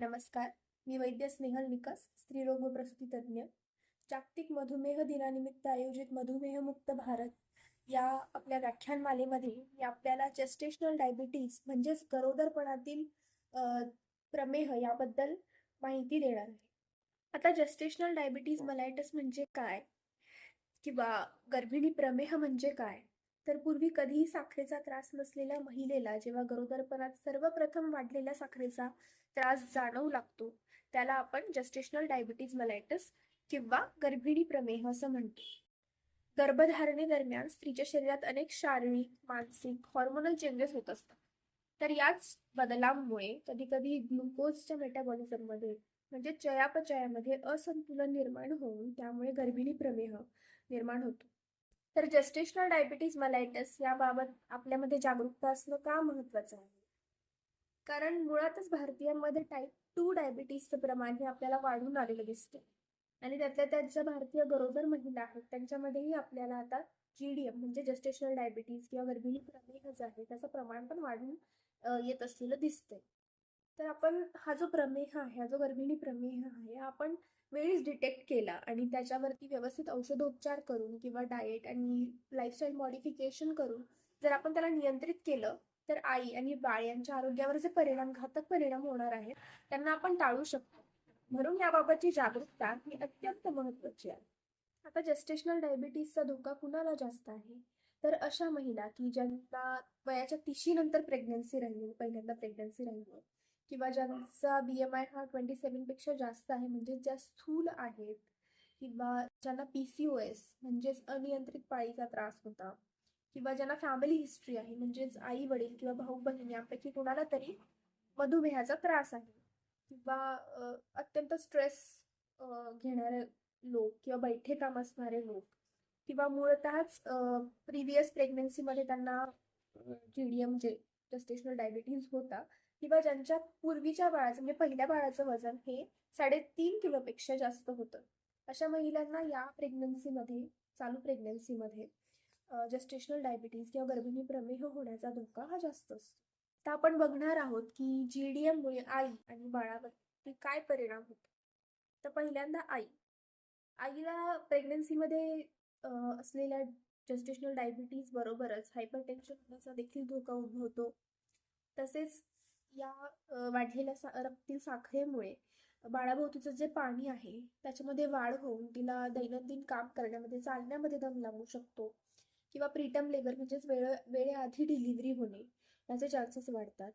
नमस्कार. मी वैद्य स्नेहल निकस स्त्रीरोग व प्रसूती तज्ज्ञ. जागतिक मधुमेह दिनानिमित्त आयोजित मधुमेहमुक्त भारत या आपल्या व्याख्यानमालेमध्ये मी आपल्याला जेस्टेशनल डायबिटीज म्हणजेच गरोदरपणातील प्रमेह याबद्दल माहिती देणार आहे. आता जेस्टेशनल डायबिटीज मलायटस म्हणजे काय? किंवा गर्भिणी प्रमेह म्हणजे काय? तर पूर्वी कधीही साखरेचा त्रास नसलेल्या महिलेला जेव्हा गरोदरपणात सर्वप्रथम वाढलेल्या साखरेचा त्रास जाणवू लागतो. त्याला आपण जस्टेशनल डायबिटीज मलायटस किंवा गर्भिणी प्रमेह असं म्हणतो. गर्भधारणेदरम्यान स्त्रीच्या शरीरात अनेक शारीरिक मानसिक हॉर्मोनल चेंजेस होत असतात. तर याच बदलांमुळे कधी कधी ग्लुकोजच्या मेटाबॉलिझममध्ये म्हणजे चयापचयामध्ये असंतुलन निर्माण होऊन त्यामुळे गर्भिणी प्रमेह निर्माण होतो. तर जस्टेशनल डायबिटीज मलायटस याबाबत आपल्यामध्ये जागरूकता असणं का महत्वाचं आहे? कारण मुळातच भारतीयांमध्ये टाईप टू डायबिटीजचं प्रमाण हे आपल्याला वाढून आलेलं दिसते आणि त्यातल्या त्यात ज्या भारतीय गरोदर महिला आहेत त्यांच्यामध्येही आपल्याला आता जी डी एम म्हणजे जस्टेशनल डायबिटीज किंवा गर्भिणी प्रमेह जे आहे त्याचं प्रमाण पण वाढून येत असलेलं दिसतंय. तर आपण हा जो प्रमेह आहे हा जो गर्भिणी प्रमेह आहे आपण वेळीच डिटेक्ट केला आणि त्याच्यावरती व्यवस्थित औषधोपचार करून किंवा डाएट आणि लाईफस्टाईल मॉडिफिकेशन करून जर आपण त्याला नियंत्रित केलं तर आई आणि बाळ यांच्या आरोग्यावर जे परिणाम घातक परिणाम होणार आहेत त्यांना आपण टाळू शकतो. म्हणून याबाबतची जागरूकता ही अत्यंत महत्वाची आहे. आता जेस्टेशनल डायबिटीसचा धोका कुणाला जास्त आहे? तर अशा महिला की ज्यांना वयाच्या तिशी नंतर प्रेग्नन्सी राहिली पहिल्यांदा प्रेग्नन्सी राहिली किंवा ज्यांचा बी एम आय हा ट्वेंटी सेवनपेक्षा जास्त आहे म्हणजे ज्या स्थूल आहेत किंवा ज्यांना पी सी ओ एस म्हणजेच अनियंत्रित पाळीचा त्रास होता किंवा ज्यांना फॅमिली हिस्ट्री आहे म्हणजेच आई वडील किंवा भाऊ बहीण यापैकी कोणाला तरी मधुमेहाचा त्रास आहे. किंवा अत्यंत स्ट्रेस घेणारे लोक किंवा बैठे काम असणारे लोक किंवा मूळतःच प्रिव्हियस प्रेग्नन्सीमध्ये त्यांना जी डी एम जे जस्टेशनल डायबिटीज होता किंवा ज्यांच्या पूर्वीच्या बाळाचं म्हणजे पहिल्या बाळाचं वजन हे साडेतीन किलोपेक्षा जास्त होतं. अशा महिलांना या प्रेग्नन्सीमध्ये चालू प्रेग्नन्सीमध्ये जस्टेशनल डायबिटीज किंवा गर्भिणी प्रमेह होण्याचा धोका हा जास्त असतो. तर आपण बघणार आहोत की जी डी एममुळे आई आणि बाळावरती काय परिणाम होतो. तर पहिल्यांदा आई. आईला प्रेग्नन्सीमध्ये असलेल्या जस्टेशनल डायबिटीज बरोबरच हायपर होण्याचा देखील धोका उद्भवतो. तसेच या वाढलेल्या सा रक्तील साखरेमुळे बाळाभोवतीचं जे पाणी आहे त्याच्यामध्ये वाढ होऊन तिला दैनंदिन काम करण्यामध्ये चालण्यामध्ये दम लागू शकतो. किंवा प्रीटम लेबर म्हणजेच वेळ वेळेआधी डिलिव्हरी होणे याचे चान्सेस वाढतात.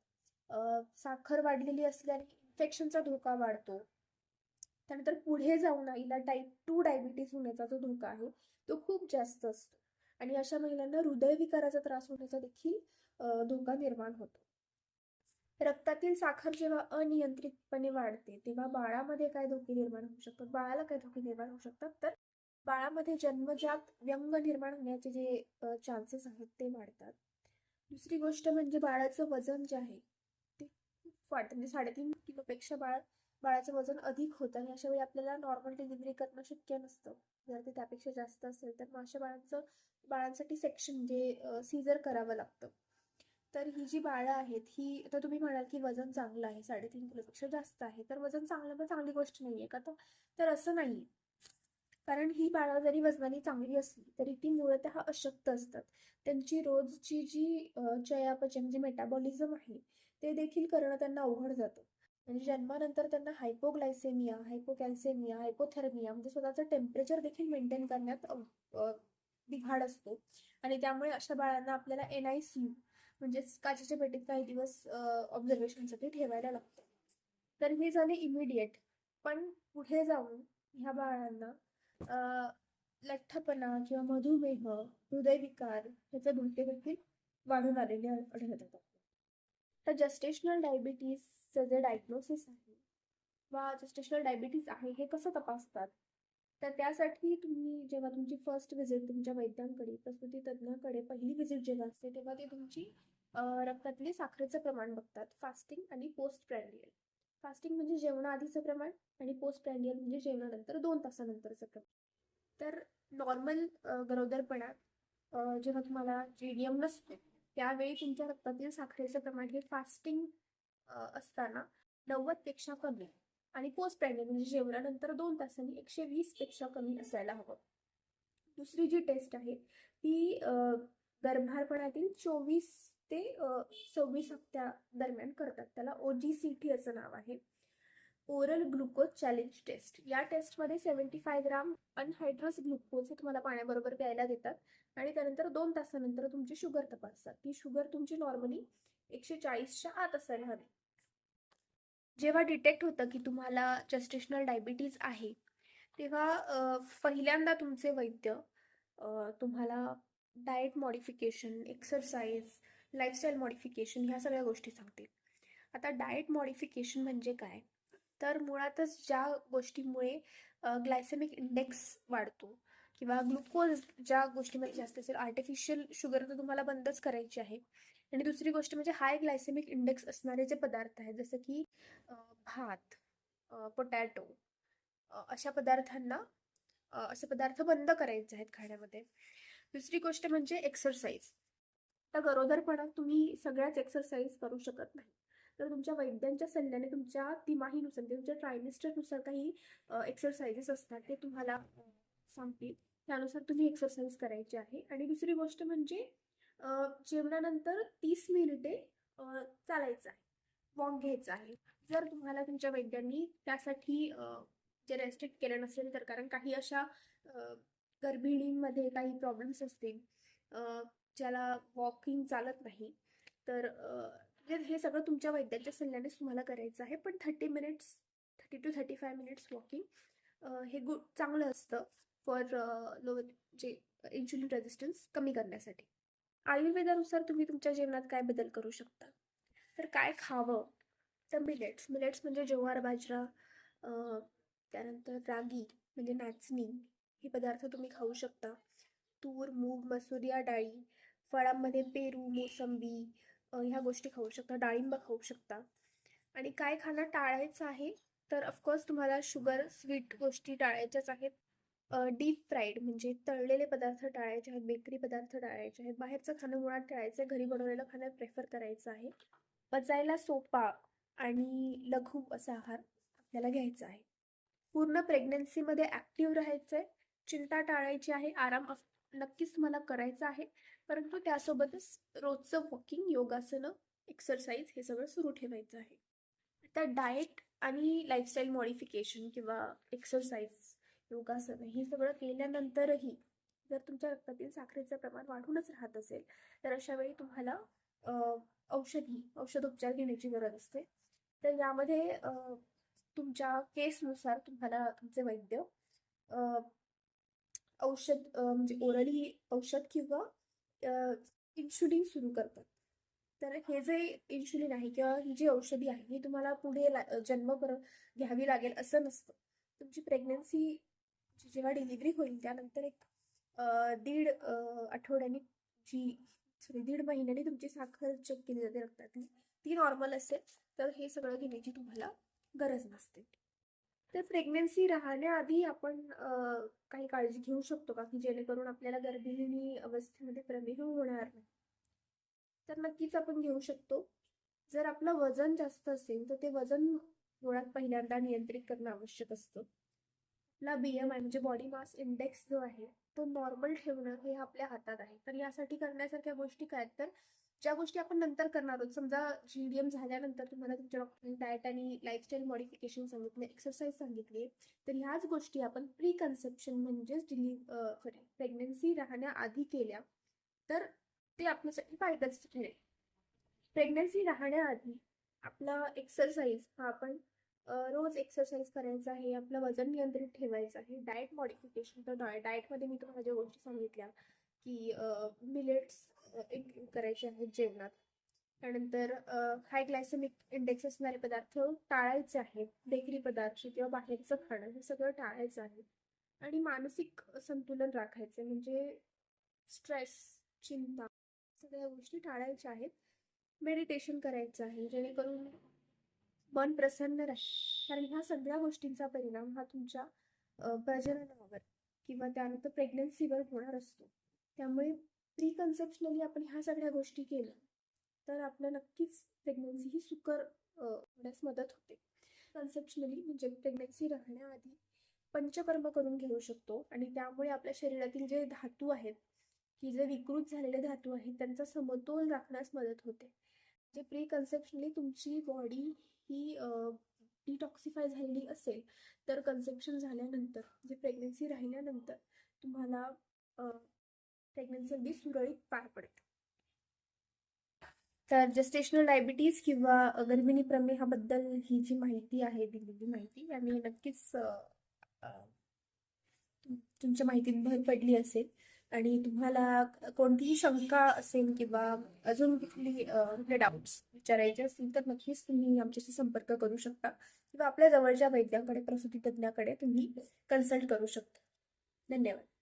साखर वाढलेली असल्याने इन्फेक्शनचा धोका वाढतो त्यानंतर पुढे जाऊन आईला टाईप टू डायबिटीज होण्याचा जो धोका आहे तो खूप जास्त असतो. आणि अशा महिलांना हृदयविकाराचा त्रास होण्याचा देखील धोका निर्माण होतो. रक्तातील साखर जेव्हा अनियंत्रितपणे वाढते तेव्हा बाळामध्ये काय धोके निर्माण होऊ शकतात? बाळाला काय धोके निर्माण होऊ शकतात? तर बाळामध्ये जन्मजात व्यंग निर्माण होण्याचे जे चान्सेस आहेत ते वाढतात. दुसरी गोष्ट म्हणजे बाळाचं वजन जे आहे ते खूप वाढतं. म्हणजे साडेतीन किलोपेक्षा बाळ बाळाचं वजन अधिक होतं आणि अशा वेळी आपल्याला नॉर्मल डिलिव्हरी करणं शक्य नसतं. जर ते त्यापेक्षा जास्त असेल तर मग अशा बाळांचं बाळांसाठी सेक्शन म्हणजे सीझर करावं लागतं. तर ही जी बाळं आहेत ही तर तुम्ही म्हणाल की वजन चांगलं आहे साडेतीन किलोपेक्षा जास्त आहे तर वजन चांगलं पण चांगली गोष्ट नाही आहे का? तर तर असं नाही कारण ही बाळं जरी वजनाने चांगली असली तरी ती मूळतः अशक्त असतात. त्यांची रोजची जी चयापचय म्हणजे मेटाबॉलिझम आहे ते देखील करणं त्यांना अवघड जातं. म्हणजे जन्मानंतर त्यांना हायपोग्लायसेमिया हायपोकॅल्सेमिया हायपोथर्मिया म्हणजे स्वतःचं टेम्परेचर देखील मेंटेन करण्यात बिघाड असतो. आणि त्यामुळे अशा बाळांना आपल्याला एन आय सी यू म्हणजेच काचेच्या पेटीत काही दिवस ऑब्झर्वेशनसाठी ठेवायला लागतं. तर हे झाले इमिडिएट पण पुढे जाऊन ह्या बाळांना लठ्ठपणा किंवा मधुमेह हृदयविकार ह्याचे धोके देखील वाढून आलेले आढळतात. तर जस्टेशनल डायबिटीजचं जे डायग्नोसिस आहे वा जस्टेशनल डायबिटीज आहे हे कसं तपासतात? तर त्यासाठी तुम्ही जेव्हा तुमची फर्स्ट व्हिजिट तुमच्या वैद्यांकडे प्रसूती तज्ज्ञाकडे पहिली व्हिजिट जेव्हा असते तेव्हा ते तुमची रक्तातली रक्तातले साखरेचं प्रमाण बघतात फास्टिंग आणि पोस्ट प्रॅन्डियल फास्टिंग म्हणजे जेवणाआधीचं प्रमाण आणि पोस्ट प्रँडियल म्हणजे जेवणानंतर दोन तासानंतरचं प्रमाण. तर नॉर्मल गरोदरपणात जेव्हा तुम्हाला जे डी एम नसते त्यावेळी तुमच्या रक्तातील साखरेचं प्रमाण हे फास्टिंग असताना नव्वदपेक्षा कमी आणि पोस्ट प्रेग्नेंट म्हणजे जेवणानंतर दोन तासांनी एकशे वीसपेक्षा कमी असायला हवं. दुसरी जी टेस्ट आहे ती गर्भारपणातील चोवीस ते सव्वीस हप्त्या दरम्यान करतात. त्याला ओ जी सी टी असं नाव आहे. ओरल ग्लुकोज चॅलेंज टेस्ट या टेस्टमध्ये seventy five gram anhydrous glucose हे तुम्हाला पाण्याबरोबर प्यायला देतात आणि त्यानंतर दोन तासानंतर तुमची शुगर तपासतात. ती शुगर तुमची नॉर्मली एकशे चाळीसच्या आत असायला हवी. जेव्हा डिटेक्ट होतं की तुम्हाला जस्टेशनल डायबिटीज आहे तेव्हा पहिल्यांदा तुमचे वैद्य तुम्हाला diet modification exercise lifestyle modification ह्या सगळ्या गोष्टी सांगतील आता डाएट मॉडिफिकेशन म्हणजे काय? तर मुळातच ज्या गोष्टीमुळे ग्लायसेमिक इंडेक्स वाढतो किंवा ग्लुकोज ज्या गोष्टीमध्ये जास्त असेल आर्टिफिशियल शुगर तर तुम्हाला बंदच करायची आहे. आणि दुसरी गोष्ट म्हणजे हाय ग्लायसेमिक इंडेक्स असणारे जे पदार्थ आहेत जसं की भात पोटॅटो अशा पदार्थांना असे पदार्थ बंद करायचे आहेत खाण्यामध्ये. दुसरी गोष्ट म्हणजे एक्सरसाइज तर गरोदरपणात तुम्ही सगळ्याच एक्सरसाइज करू शकत नाही. तर तुमच्या वैद्यांच्या सल्ल्याने तुमच्या तिमाहीनुसार म्हणजे तुमच्या ट्रायमिस्टरनुसार काही एक्सरसाइजेस असतात ते तुम्हाला सांगतील. त्यानुसार तुम्ही एक्सरसाइज करायची आहे. आणि दुसरी गोष्ट म्हणजे जेवणानंतर तीस मिनिटे चालायचं आहे. वॉक घ्यायचं आहे. जर तुम्हाला तुमच्या वैद्यांनी त्यासाठी जे रेस्ट्रिक्ट केलं नसेल तर कारण काही अशा गर्भिणींमध्ये काही प्रॉब्लेम्स असतील ज्याला वॉकिंग चालत नाही तर हे हे सगळं तुमच्या वैद्याच्या सल्ल्यानेच तुम्हाला करायचं आहे. पण thirty minutes thirty to thirty five minutes walking हे गुड चांगलं असतं फॉर लो जे इन्शुलिन रेझिस्टन्स कमी करण्यासाठी. आयुर्वेदानुसार तुम्ही तुमच्या जेवणात काय बदल करू शकता? तर काय खावं? तर मिलेट्स मिलेट्स म्हणजे जव्हार बाजरा त्यानंतर रागी म्हणजे नाचणी हे पदार्थ तुम्ही खाऊ शकता. तूर मूग मसूर या डाळी फळांमध्ये पेरू मोसंबी ह्या गोष्टी खाऊ शकता डाळिंब खाऊ शकता. आणि काय खाणं टाळायचं आहे तर ऑफकोर्स तुम्हाला शुगर स्वीट गोष्टी टाळायच्याच आहेत. डीप फ्राईड म्हणजे तळलेले पदार्थ टाळायचे आहेत बेकरी पदार्थ टाळायचे आहेत. बाहेरचं खाणं मुळात टाळायचं आहे घरी बनवलेलं खाणं प्रेफर करायचं आहे. पचायला सोपा आणि लघु असा आहार आपल्याला घ्यायचा आहे. पूर्ण प्रेग्नन्सीमध्ये ॲक्टिव्ह राहायचं आहे चिंता टाळायची आहे आराम नक्कीच तुम्हाला करायचा आहे. परंतु त्यासोबतच रोजचं वॉकिंग योगासनं एक्सरसाइज हे सगळं सुरू ठेवायचं आहे. आता डाएट आणि लाईफस्टाईल मॉडिफिकेशन किंवा एक्सरसाइज योगासनं हे सगळं केल्यानंतरही जर तुमच्या रक्तातील साखरेचं प्रमाण वाढूनच राहत असेल तर अशा वेळी तुम्हाला औषधी औषधोपचार घेण्याची गरज असते. तर यामध्ये तुमच्या केसनुसार तुम्हाला तुमचे वैद्य औषध म्हणजे ओरली औषध किंवा इन्शुलिन सुरू करतात. तर हे जे इन्शुलिन आहे किंवा ही जी औषधी आहे ही तुम्हाला पुढे ला- घ्यावी लागेल असं नसतं. तुमची प्रेग्नन्सी जेव्हा डिलिव्हरी होईल त्यानंतर एक दीड आठवड्यानी जी सॉरी दीड महिन्याने तुमची साखर चेक केली जाते रक्तातली ती नॉर्मल असेल तर हे सगळं घेण्याची तुम्हाला गरज नसते. तर प्रेग्नन्सी राहण्याआधी आपण काही काळजी घेऊ शकतो का? की जेणेकरून आपल्याला गर्भिणी अवस्थेमध्ये प्रमेह होणार नाही. तर नक्कीच आपण घेऊ शकतो. जर आपलं वजन जास्त असेल तर ते वजन मुळात पहिल्यांदा नियंत्रित करणं आवश्यक असतं. आपला बी एम आय म्हणजे बॉडी मास इंडेक्स जो आहे तो नॉर्मल ठेवणं हे आपल्या हातात आहे. तर यासाठी करण्यासारख्या गोष्टी काय? आहेत? तर ज्या गोष्टी आपण नंतर करणार आहोत समजा जी डी एम झाल्यानंतर तुम्हाला तुमच्या डॉक्टरने डाएट आणि लाईफस्टाईल मॉडिफिकेशन सांगितले एक्सरसाइज सांगितली तर ह्याच गोष्टी आपण प्री कन्सेप्शन म्हणजेच डिली सॉरी प्रेग्नन्सी राहण्याआधी केल्या तर ते आपल्यासाठी फायद्याचं ठरेल प्रेग्नन्सी राहण्याआधी आपला एक्सरसाइज हा आपण रोज एक्सरसाइज करायचा आहे आपलं वजन नियंत्रित ठेवायचं आहे. डाएट मॉडिफिकेशन तर डाय डाएटमध्ये मी तुम्हाला ज्या गोष्टी सांगितल्या की मिलेट्स इन्क्लूड करायचे आहेत जेवणात. त्यानंतर हाय ग्लायसेमिक इंडेक्स असणारे पदार्थ टाळायचे आहेत. बेकरी पदार्थ किंवा बाहेरचं खाणं हे सगळं टाळायचं आहे. आणि मानसिक संतुलन राखायचे म्हणजे स्ट्रेस चिंता सगळ्या गोष्टी टाळायच्या आहेत. मेडिटेशन करायचं आहे. जेणेकरून मन प्रसन्न राहील. कारण ह्या सगळ्या गोष्टींचा परिणाम हा तुमच्या प्रजननावर किंवा त्यानंतर प्रेग्नन्सीवर होणार असतो. त्यामुळे प्री कन्सेप्शनली आपण ह्या सगळ्या गोष्टी केल्या तर आपलं नक्कीच प्रेग्नन्सी ही सुकर होण्यास मदत होते. कन्सेप्शनली म्हणजे प्रेग्नन्सी राहण्याआधी पंचकर्म करून घेऊ शकतो आणि त्यामुळे आपल्या शरीरातील जे धातू आहेत की जे विकृत झालेले धातू आहेत त्यांचा समतोल राखण्यास मदत होते. जे प्री कन्सेप्शनली तुमची बॉडी ही डिटॉक्सिफाय झालेली असेल तर कन्सेप्शन झाल्यानंतर जे प्रेग्नन्सी राहिल्यानंतर तुम्हाला प्रेग्नन्सी अगदी सुरळीत पार पडेल. तर जस्टेशनल डायबिटीज किंवा गर्भिणी प्रमेहाबद्दल ही जी माहिती आहे दिलेली माहिती आणि नक्कीच तुमच्या माहितीत भर पडली असेल. आणि तुम्हाला कोणतीही शंका असेल किंवा अजून कुठली कुठले डाऊट्स विचारायचे असतील तर नक्कीच तुम्ही आमच्याशी संपर्क करू शकता. किंवा आपल्या जवळच्या वैद्याकडे प्रसूती तज्ज्ञाकडे तुम्ही कन्सल्ट करू शकता. धन्यवाद.